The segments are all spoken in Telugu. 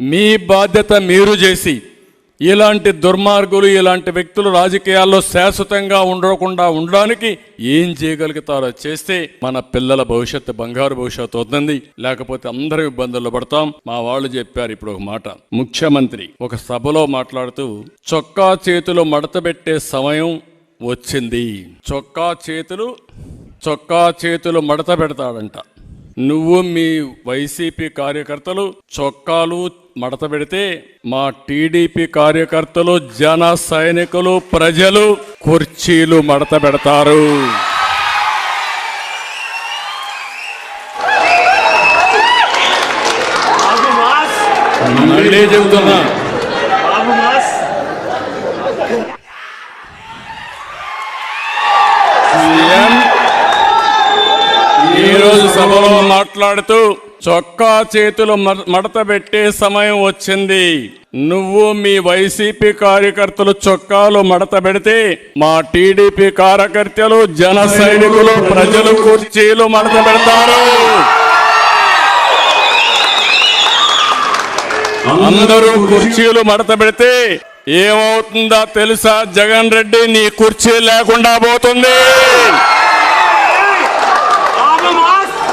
మీ బాధ్యత మీరు చేసి ఇలాంటి దుర్మార్గులు ఇలాంటి వ్యక్తులు రాజకీయాల్లో శాశ్వతంగా ఉండకుండా ఉండడానికి ఏం చేయగలుగుతారో చేస్తే మన పిల్లల భవిష్యత్తు బంగారు భవిష్యత్తు అవుతుంది. లేకపోతే అందరూ ఇబ్బందుల్లో పడతాం. మా వాళ్ళు చెప్పారు ఇప్పుడు ఒక మాట. ముఖ్యమంత్రి ఒక సభలో మాట్లాడుతూ చొక్కా చేతులు మడతబెట్టే సమయం వచ్చింది. చొక్కా చేతులు చొక్కా చేతులు మడత పెడతాడంట నువ్వు మీ వైసీపీ కార్యకర్తలు చొక్కాలు మడత పెడితే మా టీడీపీ కార్యకర్తలు జన సైనికులు ప్రజలు కుర్చీలు మడత పెడతారు. మళ్ళీ చెబుతున్నా. ఈరోజు సభలో మాట్లాడుతూ చొక్కా చేతులు మడత పెట్టే సమయం వచ్చింది. నువ్వు మీ వైసీపీ కార్యకర్తలు చొక్కాలు మడత పెడితే మా టీడీపీ కార్యకర్తలు జన సైనికులు ప్రజలు కుర్చీలు మడత పెడతారు. అందరూ కుర్చీలు మడత పెడితే ఏమవుతుందో తెలుసా? జగన్ రెడ్డి నీ కుర్చీ లేకుండా పోతుంది.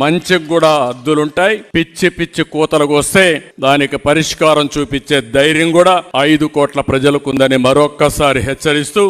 మంచికి కూడా అద్దులుంటాయి. పిచ్చి పిచ్చి కూతలకు వస్తే దానికి పరిష్కారం చూపించే ధైర్యం కూడా ఐదు కోట్ల ప్రజలకుందని మరొక్కసారి హెచ్చరిస్తూ